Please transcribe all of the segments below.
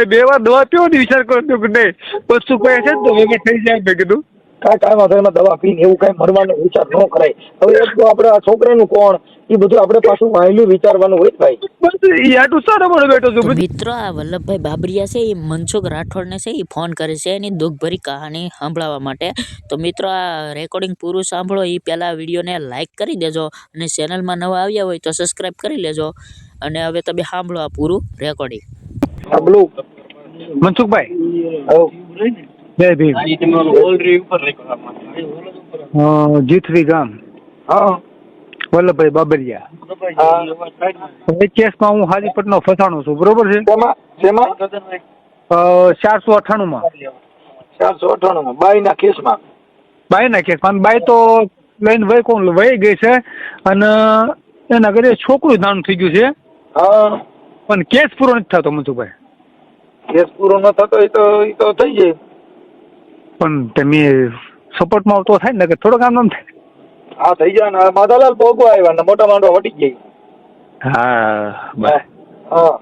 એ બે વાર દવા પીવો ને વિચાર કરો તો કે નહીં. વસ્તુ કોઈ છે તો હવે થઈ જાય મેં કીધું. કાંઈ કાંઈ વાંધો એમાં દવા પીને એવું કાંઈ મરવાનો વિચાર ન કરાય. હવે એક તો આપણે આ છોકરાનું કોણ? એ બધું આપણે પાછું વાયલું વિચારવાનું હોય ભાઈ. બસ એ સારા મને બેઠો છું. મિત્રો આ વલ્લભભાઈ બાબરિયા છે એ મનસુખ રાઠોડને છે એ ફોન કરે છે એની દુઃખભરી કહાની સાંભળવા માટે. તો મિત્રો આ રેકોર્ડિંગ પૂરું સાંભળો. એ પહેલાં વિડીયોને લાઇક કરી દેજો અને ચેનલમાં નવા આવ્યા હોય તો સબસ્ક્રાઈબ કરી લેજો. અને હવે તમે સાંભળો આ પૂરું રેકોર્ડિંગ બ્લુ મનસુખભાઈ જય ભીમ જીથરી ગામ. હા. વલ્લભભાઈ બાબરિયા. હા. એ કેસમાં હું હાજીપટનો ફસાણો છું. બરોબર છે? ચારસો અઠાણું માં ચારસો અઠ્ઠાણુંમાં ચારસો અઠ્ઠાણુંમાં બાઈના કેસમાં. બાયના કેસમાં. બાય તો લઈને વહી કોણ વહી ગઈ છે. અને એના ઘરે છોકરું નાનું થઈ ગયું છે. પણ કેસ પૂરો નથી થતો મનસુખભાઈ. કેસ પૂરો ન થતો એ તો એ તો થઈ જાય. પણ તમે સપોર્ટમાં તો થાય ને કે થોડોક કામ નામ થાય. હા થઈ જાય ને. માધાલાલ ભોગવા આવ્યા ને મોટા માંડો વટી ગઈ હા હા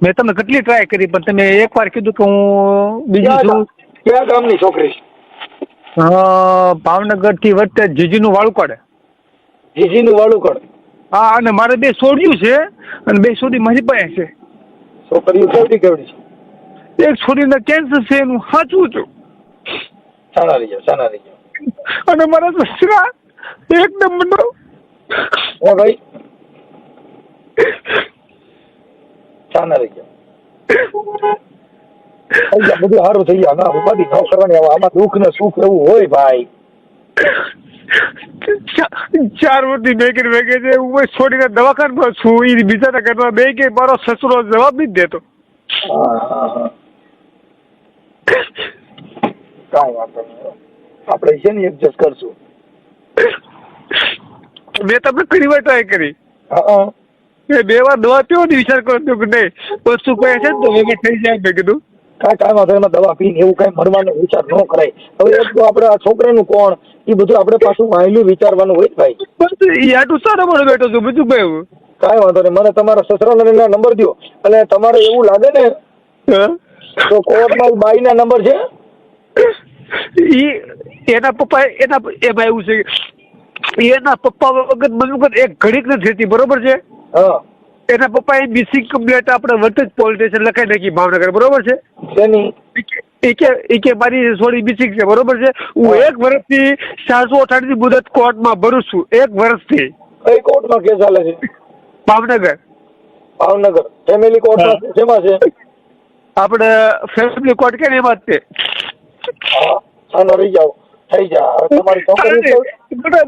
મેં તમને કેટલી ટ્રાય કરી પણ તમે એકવાર કીધું કે હું બીજું છું. કયા ગામની છોકરી? ભાવનગરથી વચ્ચે જીજીનું વાળુકડ. કાઢે જીજીનું વાળુકડ? હા અને મારે બે છોડ્યું છે અને બે છોડી મારી પાસે છે. છોકરીઓ કેવડી કેવડી છે? એક છોરીને કેન્સર છે એનું સાચું છું. સારા રહી સાના રહી અને મારા સસરા એક નંબરનો. હે ભાઈ સારા રહી બધું સારું થઈ ગયા. ના ઉપાધિ ન કરવાની હવે આમાં દુઃખ ને સુખ એવું હોય ભાઈ. ચાર વર્ષની બે વેગે છે હું છોડીને દવાખાનામાં છું. એ બીજાના ઘરમાં બે કે મારો સસરો જવાબ નથી દેતો. હા હા હા. કાંઈ વાંધો નહીં આપણે છે ને એડજસ્ટ કરશું. મેં તમને ઘણી વાર ટ્રાય કરી. હા બે વાર દવા પીવો ને વિચાર કરો તો કે નહીં વસ્તુ કહે છે તો હવે થઈ જાય મેં કીધું. કાંઈ કાંઈ વાંધો એમાં દવા પીને એવું કાંઈ મરવાનો વિચાર ન કરાય. હવે એક તો આપણે આ છોકરાનું કોણ એ બધું આપણે પાછું વાયલું વિચારવાનું હોય ભાઈ. બસ એ આટલું સારા મને બેઠો છું બીજું ભાઈ કાંઈ વાંધો નહીં મને તમારા સસરાના નંબર દો અને તમારે એવું લાગે ને? તો કોર્ટમાં બાઈના નંબર છે? ઈ એના પપ્પા એના એમાં એવું છે એના પપ્પા વખત મને એક ઘડીક નથી થતી બરોબર છે? એના પપ્પા એ મિસિંગ કમ્પ્લેટ આપણે વર્તજ પોલીસ સ્ટેશન લખાઈ નાખી ભાવનગર બરોબર છે? એ કે એ કે મારી થોડી મિસિંગ છે બરોબર છે? હું એક વર્ષથી ચારસો અઠાણું મુદત કોર્ટમાં ભરું છું એક વર્ષથી. કઈ કોર્ટમાં કેસ ચાલે છે? ભાવનગર. ભાવનગર. ફેમિલી કોર્ટમાં શેમાં છે આપણે ફેમિલી કોર્ટ કે ને એમાં જ તે હા સાનો થઈ જા. હવે તમારી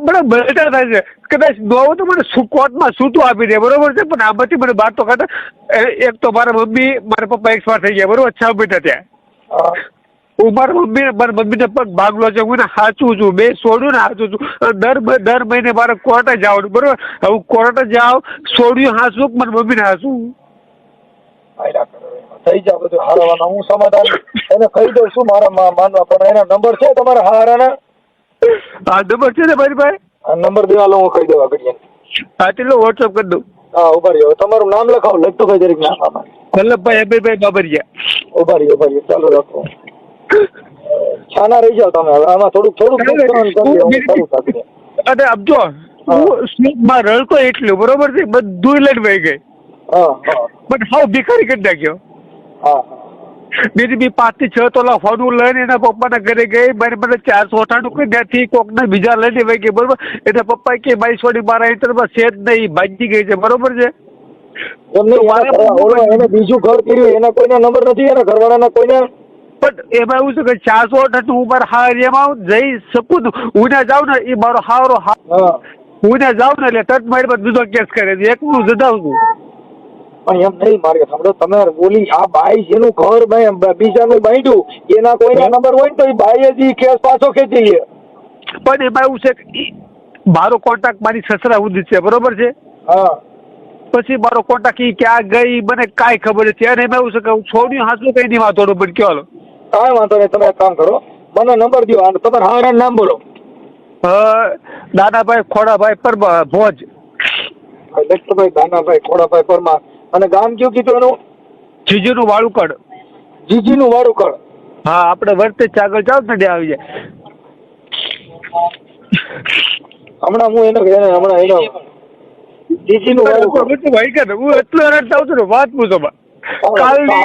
મને મને થાય છે. કદાચ દોવો તો મને કોર્ટમાં સૂતું આપી દે બરોબર છે? પણ આમાંથી મને બહાર તો કાઢે એક તો મારા મમ્મી મારા પપ્પા એક્સપાયર થઈ ગયા બરોબર? છ મહિના ત્યાં હું. મારા મમ્મી મારા મમ્મીને પગ ભાગલો છે હું સાચું છું. બે છોડ્યું ને સાચું છું. દર દર મહિને મારે કોર્ટે જવાનું બરોબર? હું કોર્ટે જાઉં છોડ્યું હાસું મારા મમ્મીને હાસું. થઈ જાવ બધું હારવાના. હું સમાધાન. એને કહી દઉં છું મારા માનવા. પણ એના નંબર છે તમારા હારાના? હા નંબર છે ને મારી પાસે આ નંબર દેવા લો હું કહી દેવા ઘડીએ હા ચલો વોટ્સઅપ કરી દઉં. હા ઊભા રહ્યો. તમારું નામ લખાવો લખતો કઈ દરેક નામ. આમાં વલ્લભભાઈ અભયભાઈ બાબરિયા. ઊભા રહ્યો ઊભા રહ્યો. ચાલો રાખો. છાના રહી જાવ તમે હવે. આમાં થોડુંક થોડુંક દુઃખ સહન કરી લો, હું સાથે અને આમ જો હું. સ્લીપમાં રડતો એટલું બરોબર છે? બધું લઈને વહી ગઈ પણ હાવ ભિખારી કરી નાખ્યો. હા. હા બીજી બી પાંચથી છ તોલા ફોનું લઈને એના પપ્પાના ઘરે ગઈ મારે મને ચારસો અઠાણું કરી ત્યાંથી કોકના બીજા લઈને વહી ગઈ બરોબર? એટલે પપ્પા કે મારી સોડી મારા ઇન્ટરમાં છે જ નહીં ભાગી ગઈ છે બરોબર છે? એના બીજું ઘર કર્યું એના કોઈના નંબર નથી એના ઘરવાળાના કોઈના? પણ એમાં એવું છે કે ચારસો અઠાણું હું મારા હારિયામાં જઈ શકું હું ત્યાં જાઉં ને એ મારો હારો હા હા. હું ત્યાં જાઉં ને એટલે તટ મારી પર બીજો કેસ કરે છે. એકલું જદાવું છું. પણ એમ નહીં મારે સાંભળો તમે બોલી આ બાઈ જેનું ઘર બીજાનું બાંધ્યું એના કોઈના નંબર હોય ને તો એ બાઈએ જ કેસ પાછો ખેંચી લે. પણ એમાં એવું છે કે મારો કોન્ટેક્ટ મારી સસરા સુધી છે બરોબર છે? હા. પછી મારો કોન્ટેક્ટ એ ક્યાં ગઈ મને કાંઈ ખબર નથી. અને એમાં એવું છે કે હું છોડ્યું હાથું કઈ નહીં વાંધો પણ કયો હાલો. કાંઈ વાંધો નહીં તમે કામ કરો મને નંબર દો અને તમારા હારાનું નામ બોલો. દાદાભાઈ ખોડાભાઈ પરમા ભોજ. દત્તભાઈ દાનાભાઈ ખોડાભાઈ પરમાર અને ગામ કયું કીધું એનું? જીજુનું વાળુકડ. જીજી નું વાળું હા આપણે વર્તે જ આગળ જાવ ને ત્યાં આવી જાય. હમણાં હું એને હમણાં એનો જીજી નું વાળું કળ ભાઈ કે હું એટલો હેરાન થાઉં છું વાત પૂછો બા કાલની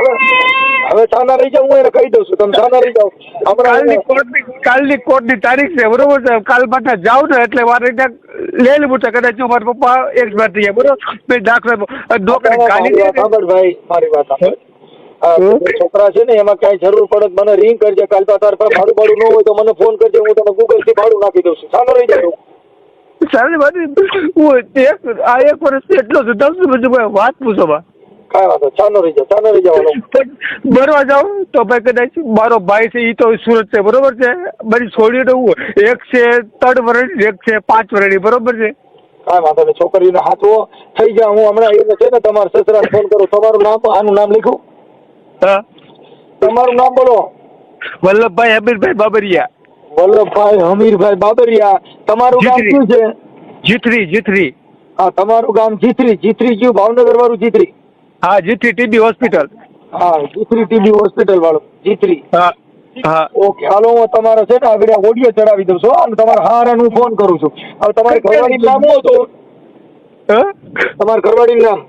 હવે સાના રહી જાવ હું એને કહી દઉં છું. તમે સાના રહી જાવ હમણાં કાલની કોર્ટની કાલની કોર્ટની તારીખ છે બરોબર છે. કાલ માટે જાવ ને એટલે ત્યાં લઈ લેવું છે કદાચ મારા પપ્પા એક્સપાયર થઈ ગયા બરોબર? મેં દાખલા મારી કાઢી સાંભળ ભાઈ મારી વાત સાંભળ. છોકરા છે ને એમાં કઈ જરૂર પડે મને રિંગ કરજે કાલ તો તાર પાસે ભાડું ભાડું ન હોય તો મને ફોન કરજે હું તને ગૂગલથી ભાડું નાખી દઉં છું. સાનો રહી જાય સારી વાત હું એક આ એક વર્ષથી એટલો જ છું બધું વાત પૂછો બા. કાંઈ વાંધો ચાનો રહી જાવ ચાનો રહી જવાનો પણ ભરવા તો ભાઈ કદાચ મારો ભાઈ છે એ તો સુરત છે બરોબર છે? મારી છોડીઓ તો એક છે ત્રણ વર્ષની એક છે પાંચ વર્ષની બરોબર છે? કાંઈ વાંધો નહીં છોકરીને હાથવો થઈ જાય હું હમણાં એને છે ને તમારા સસરાને ફોન કરું. તમારું નામ આનું નામ લીખું? હા? તમારું નામ બોલો. વલ્લભભાઈ હમીરભાઈ બાબરિયા. વલ્લભભાઈ હમીરભાઈ બાબરિયા. તમારું ગામ. શું છે? જીથરી જીથરી હા તમારું ગામ જીથરી જીથરી કયું? ભાવનગર વાળું જીથરી હા જીથરી ટીબી હોસ્પિટલ. હા જીથરી ટીબી હોસ્પિટલ વાળું. જીથરી હા હા. ઓકે હાલો હું તમારો છે ને આગળ ઓડિયો ચડાવી દઉં છું અને તમારા હારાને હું ફોન કરું છું. હવે તમારી ઘરવાડી નામ શું હતું? હા? તમારા ઘરવાળીનું નામ?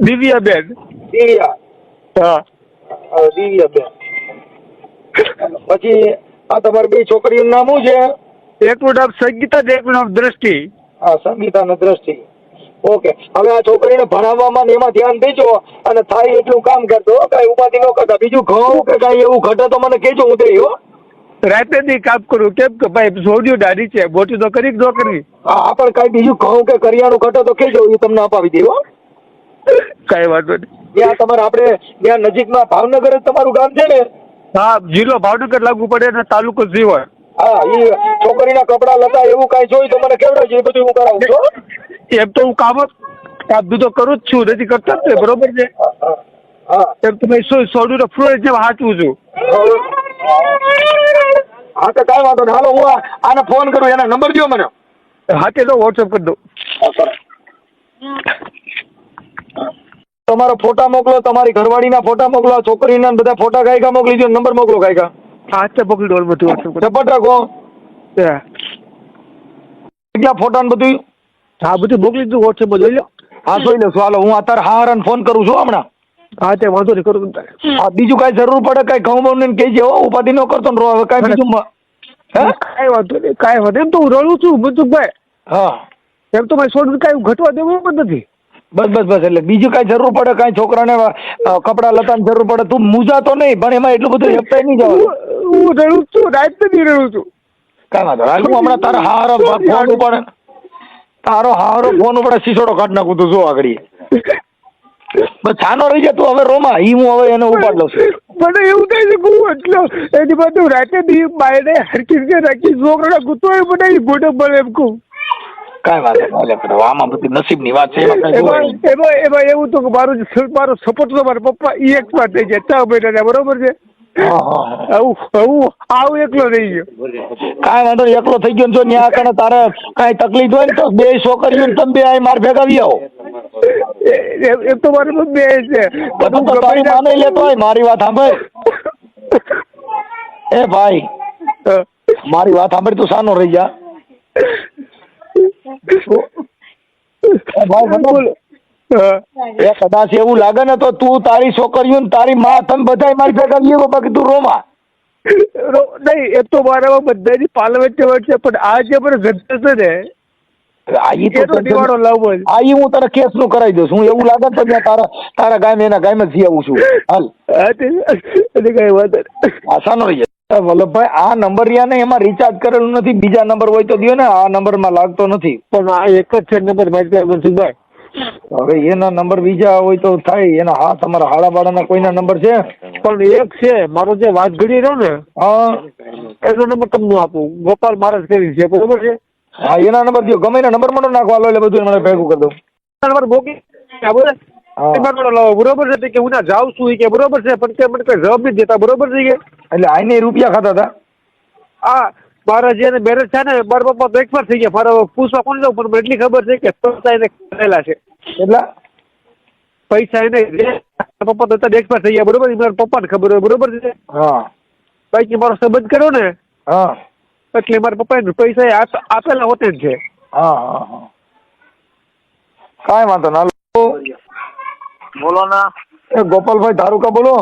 દિવ્યાબેન. દિવ્યા. હા. હા, દિવ્યાબેન. પછી આ તમારી બે છોકરીઓનું નામ શું છે? એકનું નામ સંગીતા ને એકનું નામ દ્રષ્ટિ. હા સંગીતા અને દ્રષ્ટિ. ઓકે. હવે આ છોકરીને ભણાવવામાં એમાં ધ્યાન દેજો અને થાય એટલું કામ કરજો. કઈ ઉપાધિ ન કરતા. બીજું ઘઉં કે કઈ એવું ઘટે તો મને કહેજો હું દઈ રાતે દી કામ કરું. કેમ કે ભાઈ છોડ્યું નાની છે. બોટી તો કરી ન કરી હા પણ કઈ બીજું ઘઉં કે કરિયાણું ઘટે તો કહેજો એ તમને અપાવી દેવો કઈ વાંધો નહીં. ત્યાં તમારે આપણે ત્યાં નજીકમાં ભાવનગર જ તમારું ગામ છે ને? હા જિલ્લો ભાવનગર લાગુ પડે અને તાલુકો જીવન હા એ છોકરીના કપડા લતા એવું કાંઈ જોઈ તો મને કેવડાવજો એ બધું હું કરાવું છું હો. એમ તો હું કામ કાબદું તો કરું જ છું નથી કરતા જ તે બરોબર છે? હા, હા. હા એમ તો મેં શું સોડું ફ્લોર જેમ હાચવું છું. હા તો કાંઈ વાંધો નહીં. હાલો હું આને ફોન કરું એના નંબર દો મને. હાથે તો વોટ્સઅપ કરી દઉં. તમારો ફોટા મોકલો તમારી ઘરવાળીના ફોટા મોકલો છોકરીના બધા ફોટા ગાયકા મોકલી દો નંબર મોકલો ગાયકા હા હાથે મોકલી દો બધું વોટ્સઅપ ઝપટ રાખો. કેટલા ફોટા ને બધું હા બધું મોકલી દીધું વોટ્સઅપ જોઈ લો. હા જોઈ લઉં હાલો હું અત્યારે હારાને ફોન કરું છું હમણાં. હા તે વાંધો નહીં કરું હા બીજું કાંઈ જરૂર પડે કાંઈ ઘઉં બહુ ને કહેજે હો ઉપાધિ ન કરતો ને રો હવે કાંઈ બીજું કાંઈ વાંધો નહીં કાંઈ વાંધો એમ તો હું રડું છું બધું ભાઈ હા. એમ તો મારે સોનું કાંઈ ઘટવા દેવું પણ નથી. બસ બસ બસ એટલે બીજું કાંઈ જરૂર પડે કાંઈ છોકરાને કપડાં લતાની જરૂર પડે તું મૂંઝાતો નહીં પણ એમાં એટલું બધું હેપતાય નહીં જવાનું. હું હું રડું છું રાત નથી રડું છું. કાંઈ વાંધો હું હમણાં તારા હારો ફોન ઉપર તારો હારો ફોન ઉપર શીશોડો કાઢ નાખું તું જો આગળ બસ છાનો રહી જાય તું હવે રોમા ઈ હું હવે એને ઉપાડ લઉં છું મને એવું થાય છે કે હું એટલો એની બધું રાતે દી બાયને હરકી રીતે રાખી છોકરાને ગુતો એ મને એ ગોડો મળે એમ કહું કાંઈ વાંધો નહીં કરે. આમાં બધી નસીબની વાત છે એમાં એમાં એવું તો મારો જે સપોર્ટ તો મારા પપ્પા ઈ એક થઈ જાય છ મહિના બરોબર છે. આવું આવું આવું એકલો રહી ગયો. કાંઈ વાંધો એકલો થઈ ગયો જો ન્યા કારણે તારે કાંઈ તકલીફ હોય ને તો બે છોકરીઓ ને તમે બે અહીં માર ભેગા આવી આવો. એ- એ- એ તો મારી છે. બધું તો તારી માને લેતો હોય મારી વાત સાંભળ. એ ભાઈ મારી વાત સાંભળી તું સાનો રહી જા. ભાઈ બોલો. હા. એ કદાચ એવું લાગે ને તો તું તારી છોકરીઓ ને તારી માં તમે બધા મારી ભેગા આવો બાકી તું રોમાં નહીં એ તો મારામાં બધાની પાલ વચ્ચે વચ્ચે પણ આ જે પણ ગદ્દર છે ને આ ઈ તો એનો દિવાળો લાવવો છે. આ ઈ હું તને કેસનું કરાવી દઉં છું હું એવું લાગે તો તારા તારા ગામ એના ગામ જઈ આવું છું. હાલ. કઈ વાંધો આસાનો રહી વલ્લભભાઈ આ નંબર રહ્યા ને એમાં રિચાર્જ કરેલું નથી. બીજા નંબર હોય તો દો ને આ નંબરમાં લાગતો નથી. પણ આ એક જ છે નંબર મારી મનસુખભાઈ હવે એના નંબર બીજા હોય તો થાય. એના હા તમારા હાડા બાળાના કોઈના નંબર છે? પણ એક છે મારો જે વાત ઘડી રહ્યો ને હા. એનો નંબર તમને આપું. ગોપાલ મહારાજ કરી છે બરોબર છે? હા એના નંબર દો ગમે એના નંબર મને નાખવા લો એટલે બધું મને ભેગું કરી દઉં. નંબર મોકલી બરોબર? હા. છે? કે હું ના જાઉં છું કે બરોબર છે? પણ કે મને કઈ જવાબ નથી દેતા બરોબર છે કે? એટલે આઈને રૂપિયા ખાતા હતા? આ મારા જે બેરેજ છે ને મારા પપ્પા તો એકવાર થઈ ગયા. મારા પૂછવા કોણ જાઉં પણ મને એટલી ખબર છે કે પૈસા એને કરેલા છે. એટલા પૈસા એને પપ્પા તો અત્યારે એક્સપાયર થઈ ગયા બરોબર? મારા પપ્પાને ખબર હોય બરોબર છે? હા. બાકી મારો સંબંધ કર્યો ને હા. એટલે મારા પપ્પાએ પૈસા એ આપેલા હોતે જ છે. હા હા હા. કાંઈ વાંધો ના બોલો ના. એ ગોપાલભાઈ ધારુકા બોલો.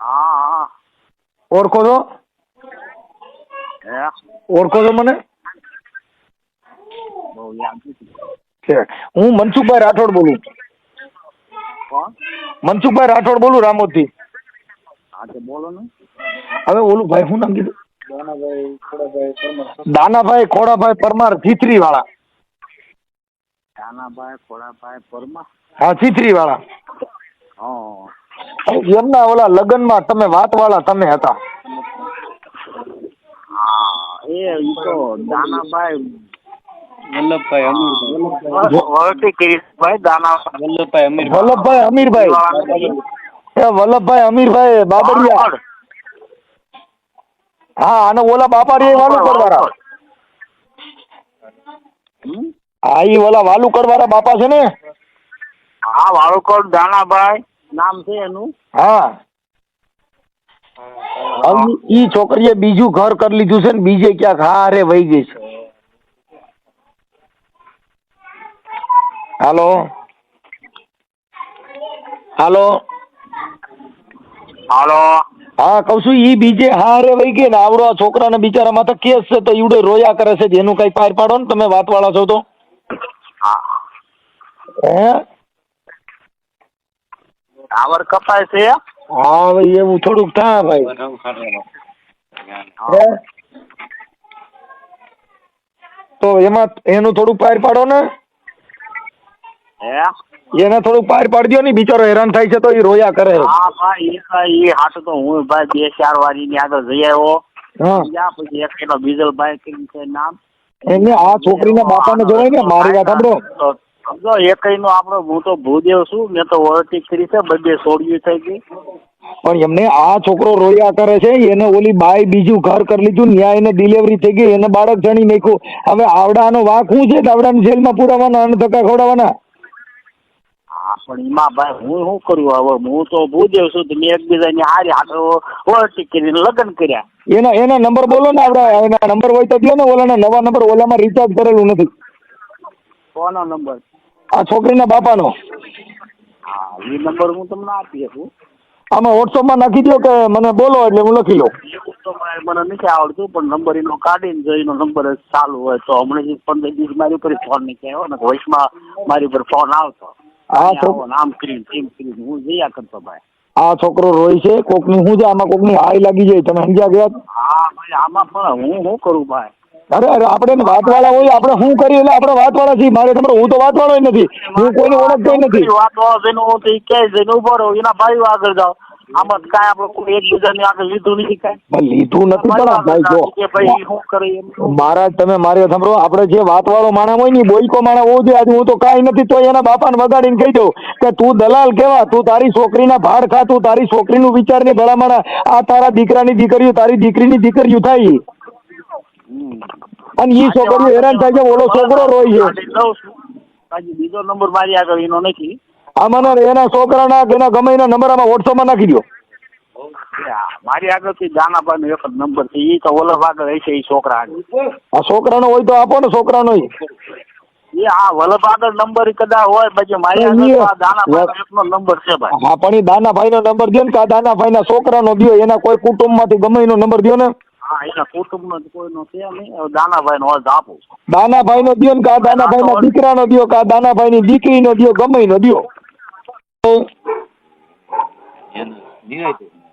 હા હા. ઓળખો છો? ઓળખો છો મને? હું મનસુખભાઈ રાઠોડ બોલું. મનસુખભાઈ રાઠોડ બોલું રામોદથી હવે ઓલું ભાઈ શું નામ કીધું? દાનાભાઈ ખોડાભાઈ પરમાર. ચીથરી વાળા દાનાભાઈ ખોડાભાઈ પરમાર. હા ચીથરી વાળા એમના ઓલા લગ્નમાં તમે વાત વાળા તમે હતા. એ તો દાનાભાઈ વલ્લભભાઈ અમીરભાઈ. વલ્લભભાઈ. અમીરભાઈ. વલ્લભભાઈ અમીરભાઈ. બાબરિયા. હા અને ઓલા બાપા રે વાલુ કરવારા હા ઈ ઓલા વાલુ વાળા બાપા છે ને? હા વાળુકોટ દાનાભાઈ નામ છે એનું. હા. હવે ઈ છોકરીએ બીજું ઘર કરી લીધું છે ને બીજે ક્યાંક હારે વહી ગઈ છે. હાલો? હાલો? હાલો? હા કઉ છું ઈ બીજે હારે વહી ગઈ ને આવડો આ છોકરાને બિચારા તો કેસ છે તો ઈવડે રોયા કરે છે જેનું કઈ પાર પાડો ને તમે વાત વાળા છો તો. હા. હે? ટાવર કપાય છે હા ભાઈ એવું થોડુંક થાય ભાઈ. તો એમાં એનું થોડુંક પાર પાડો ને. એને થોડુંક પાર પાડજો ને બિચારો હેરાન થાય છે તો એ રોયા કરે. હા ભાઈ એ ભાઈ એ હાટ તો હું ભાઈ બે ચાર વાર એની આગળ જઈ આવ્યો. હા. પછી એક એનો બીજલ ભાઈ નામ. એને આ છોકરીના બાપાને જોવાય ને મારી વાત સાંભળો. સમજો એકઈ નો આપણો હું તો ભૂદેવ છું મેં તો ઓળટી કરી છે બધે સોડિયું થઈ ગઈ. પણ એમને આ છોકરો રોયા કરે છે એને ઓલી બાઈ બીજું ઘર કરી લીધું ન્યાય એને ડિલિવરી થઈ ગઈ એને બાળક જણી નાખ્યું. હવે આવડાનો વાંક શું છે? આવડાને જેલમાં પુરાવાના અને ધક્કા ખવડાવવાના. હા પણ એમાં ભાઈ હું શું કરું? હવે હું તો ભૂદેવ છું મેં એકબીજાની હારી હાથે ઓળટી કરીને લગ્ન કર્યા. એના એના નંબર બોલો ને આપડા એના નંબર હોય તો દો ને ઓલાના નવા નંબર ઓલામાં રિચાર્જ કરેલું નથી. કોનો નંબર? આ છોકરીના બાપાનો? હા એ નંબર હું તમને આપી શકું. આમાં વોટ્સઅપમાં નાખી દો કે મને બોલો એટલે હું લખી લઉં. મને નથી આવડતું પણ નંબર એનો કાઢીને જો એનો નંબર ચાલુ હોય તો હમણાં પંદર દિવસ મારી ઉપર ફોન નહીં કર્યો ને વોઇસમાં મારી ઉપર ફોન આવતો. હા, તો- નામ કરીને તેમ કરીને હું જયા કરતો ભાઈ. આ છોકરો રોય છે કોકની હું છે આમાં કોકની હાઈ લાગી જાય તમે સમજ્યા ગયા હા ભાઈ આમાં પણ હું શું કરું ભાઈ? અરે અરે આપણે વાત વાળા હોય આપણે શું કરીએ? એટલે આપણે વાત વાળા છીએ. મારે તમારે હું તો વાત વાળો નથી. હું કોઈને ઓળખતો નથી. વાત વાળો જઈને હું તો ક્યાંય જઈને ઊભો રહું એના ભાઈ આગળ જાઓ. આમાં કાંઈ આપણે કોઈ એકબીજાને આગળ લીધું નથી કાંઈ. લીધું નથી પણ ભાઈ જો ભાઈ શું કરે તમે મારે સાંભળો આપણે જે વાત વાળો માણસ હોય ને બોલકો માણા માણસ હોવો જોઈએ. આજે હું તો કાંઈ નથી તો એના બાપાને વગાડીને કહી દઉં કે તું દલાલ કેવા? તું તારી છોકરીના ભાડ ખા તું તારી છોકરીનું વિચાર ને ભલામણ આ તારા દીકરાની દીકરીઓ તારી દીકરીની દીકરીઓ થાય. અને ઈ છોકરીઓ હેરાન થાય છે ઓલો છોકરો રોય છે. બીજો નંબર મારી આગળ એનો નથી. આમાં એના છોકરાના એના ગમે એના નંબર આમાં વોટ્સઅપમાં નાખી દો મારી આગળથી દાનાભાઈ નો એક નંબર છે. એ તો ઓલર આગળ હશે એ છોકરા આ છોકરાનો હોય તો આપો ને છોકરાનો એ હા વલ્લભ આગળ નંબર કદાચ હોય પછી મારી આગળ દાનાભાઈ એકનો નંબર છે ભાઈ. હા પણ એ દાનાભાઈનો નંબર દો ને કે આ દાનાભાઈના છોકરાનો દો એના કોઈ કુટુંબમાંથી ગમે એનો નંબર દો ને. એના કુટુંબનો જ કોઈનો છે નહીં. હવે દાનાભાઈ નો અર્થ આપું. છું દાનાભાઈનો દો ને કે આ દાનાભાઈના દીકરાનો દો કે આ દાનાભાઈની દીકરીનો દો ગમે એનો દો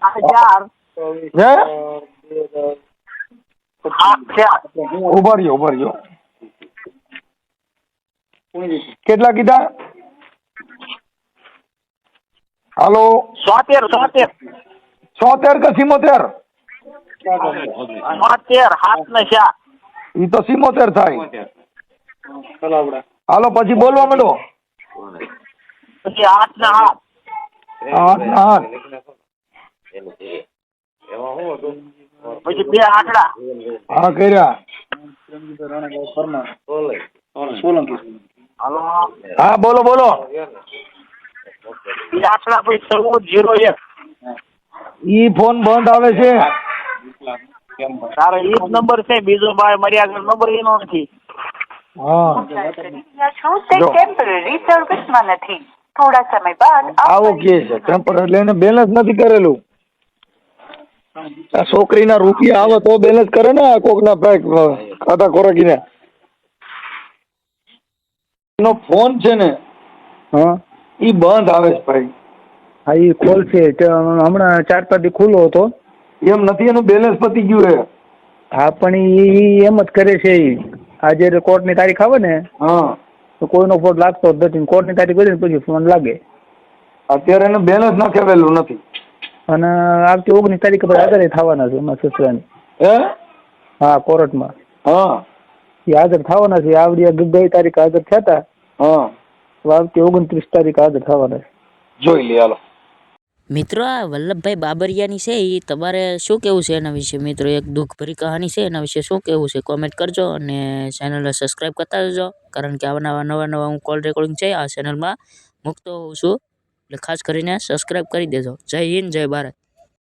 આ ચાર હે આ ચાર ઊભા રહ્યો ઊભા રહ્યો. કેટલા કીધા? હાલો. સોતેર સોતેર. છોતેર કે સિમોતેર? હાથ ને ઈ તો સિમોતેર થાય. હાલો પછી બોલવા માંડો. પછી હાથ ને હાથ. હાથ ના હાથ પછી બે આંકડા હા કર્યા. હા બોલો બોલો. ભાઈ ચૌદ જીરો એક. ઈ ફોન બંધ આવે છે? તારો એ જ નંબર છે બીજો ભાઈ મારી આગળ નંબર એનો નથી. થોડા સમય બાદ આપ કે છે ટેમ્પર એને બેલેન્સ નથી કરેલું. આ છોકરીના રૂપિયા આવે તો બેલેન્સ કરે ને આ કોકના પેક ખાતા ખોરાકીને. એનો ફોન છે ને હા. ઈ બંધ આવે છે ભાઈ. હા એ ખોલશે. હમણાં ચાર પાંચ દી ખુલ્લો હતો. એમ નથી એનું બેલેન્સ પતી ગયું હે હા પણ એ એમ જ કરે છે ઈ. આજે કોર્ટની તારીખ આવે ને હા. તો કોઈનો ફોન લાગતો જ નથી. કોર્ટની તારીખ હોય ને પછી ફોન લાગે. અત્યારે એનું બેલેન્સ નાખેલું નથી. અને આવતી ઓગણીસ તારીખે પછી હાજર થવાના છે એમાં સસરાની. હે? હા કોર્ટમાં. હા. એ હાજર થવાના છે. આવડી ગઈ તારીખ હાજર થયા હતા હા. તો આવતી ઓગણત્રીસ તારીખ હાજર થવાના છે. જોઈ લે હાલો. મિત્રો, આ વલ્લભભાઈ બાબરિયાની છે એ તમારે શું કહેવું છે એના વિશે? મિત્રો, એક દુઃખભરી કહાની છે, એના વિશે શું કહેવું છે? કોમેન્ટ કરજો અને ચેનલને સબસ્ક્રાઈબ કરતા જજો કારણ કે આવા નવા નવા નવા હું કોલ રેકોર્ડિંગ છે, આ ચેનલમાં મૂકતો હોઉં છું. એટલે ખાસ કરીને સબસ્ક્રાઈબ કરી દેજો. જય હિન્દ, જય ભારત.